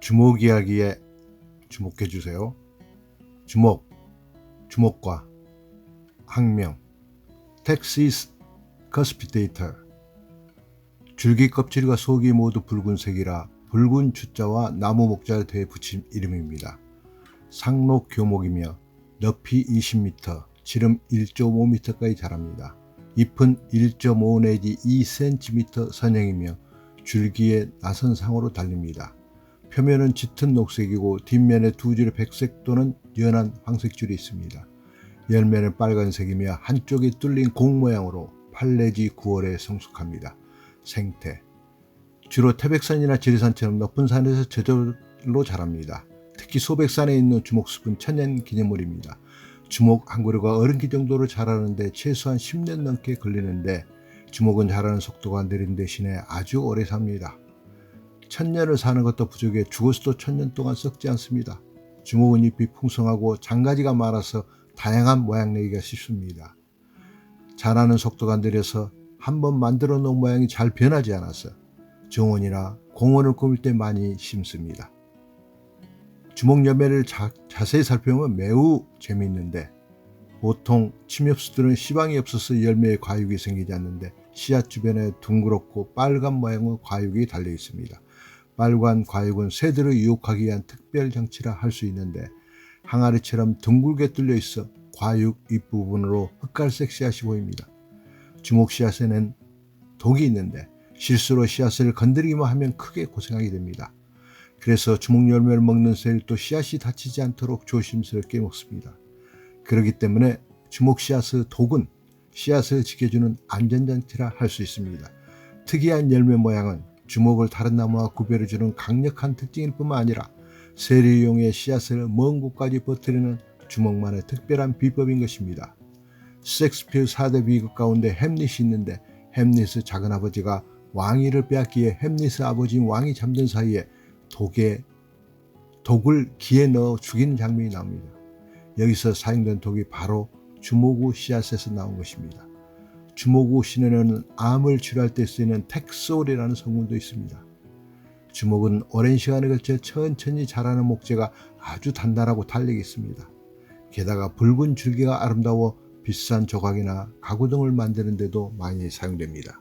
주목 이야기에 주목해 주세요. 주목, 주목과 학명, 텍시스 커스피데이터 줄기 껍질과 속이 모두 붉은색이라 붉은 주자와 나무 목자를 대해 붙인 이름입니다. 상록 교목이며 높이 20m, 지름 1.5m까지 자랍니다. 잎은 1.5 내지 2cm 선형이며 줄기에 나선상으로 달립니다. 표면은 짙은 녹색이고 뒷면에 두 줄의 백색 또는 연한 황색 줄이 있습니다. 열매는 빨간색이며 한쪽이 뚫린 공 모양으로 8 내지 9월에 성숙합니다. 생태 주로 태백산이나 지리산처럼 높은 산에서 저절로 자랍니다. 특히 소백산에 있는 주목숲은 천년 기념물입니다. 주목 한 그루가 어른기 정도로 자라는데 최소한 10년 넘게 걸리는데 주목은 자라는 속도가 느린 대신에 아주 오래 삽니다. 천년을 사는 것도 부족해 죽어서도 천년 동안 썩지 않습니다. 주목은 잎이 풍성하고 장가지가 많아서 다양한 모양 내기가 쉽습니다. 자라는 속도가 느려서 한 번 만들어 놓은 모양이 잘 변하지 않아서 정원이나 공원을 꾸밀 때 많이 심습니다. 주목 열매를 자, 자세히 살펴보면 매우 재미있는데 보통 침엽수들은 시방이 없어서 열매에 과육이 생기지 않는데 씨앗 주변에 둥그렇고 빨간 모양의 과육이 달려 있습니다. 빨간 과육은 새들을 유혹하기 위한 특별 장치라 할 수 있는데 항아리처럼 둥글게 뚫려 있어 과육 윗부분으로 흑갈색 씨앗이 보입니다. 주목 씨앗에는 독이 있는데 실수로 씨앗을 건드리기만 하면 크게 고생하게 됩니다. 그래서 주목 열매를 먹는 또 씨앗이 다치지 않도록 조심스럽게 먹습니다. 그렇기 때문에 주목 씨앗의 독은 씨앗을 지켜주는 안전장치라 할 수 있습니다. 특이한 열매 모양은 주목을 다른 나무와 구별해주는 강력한 특징일 뿐만 아니라 새를 이용해 씨앗을 먼 곳까지 퍼뜨리는 주먹만의 특별한 비법인 것입니다. 섹스피어 4대 비극 가운데 햄릿이 있는데 햄릿의 작은아버지가 왕위를 빼앗기에 햄릿의 아버지인 왕이 잠든 사이에 독에 독을 기에 넣어 죽이는 장면이 나옵니다. 여기서 사용된 독이 바로 주모구 씨앗에서 나온 것입니다. 주모구 씨는 암을 치료할 때 쓰이는 텍솔이라는 성분도 있습니다. 주목은 오랜 시간에 걸쳐 천천히 자라는 목재가 아주 단단하고 탄력이 있습니다. 게다가 붉은 줄기가 아름다워 비싼 조각이나 가구 등을 만드는 데도 많이 사용됩니다.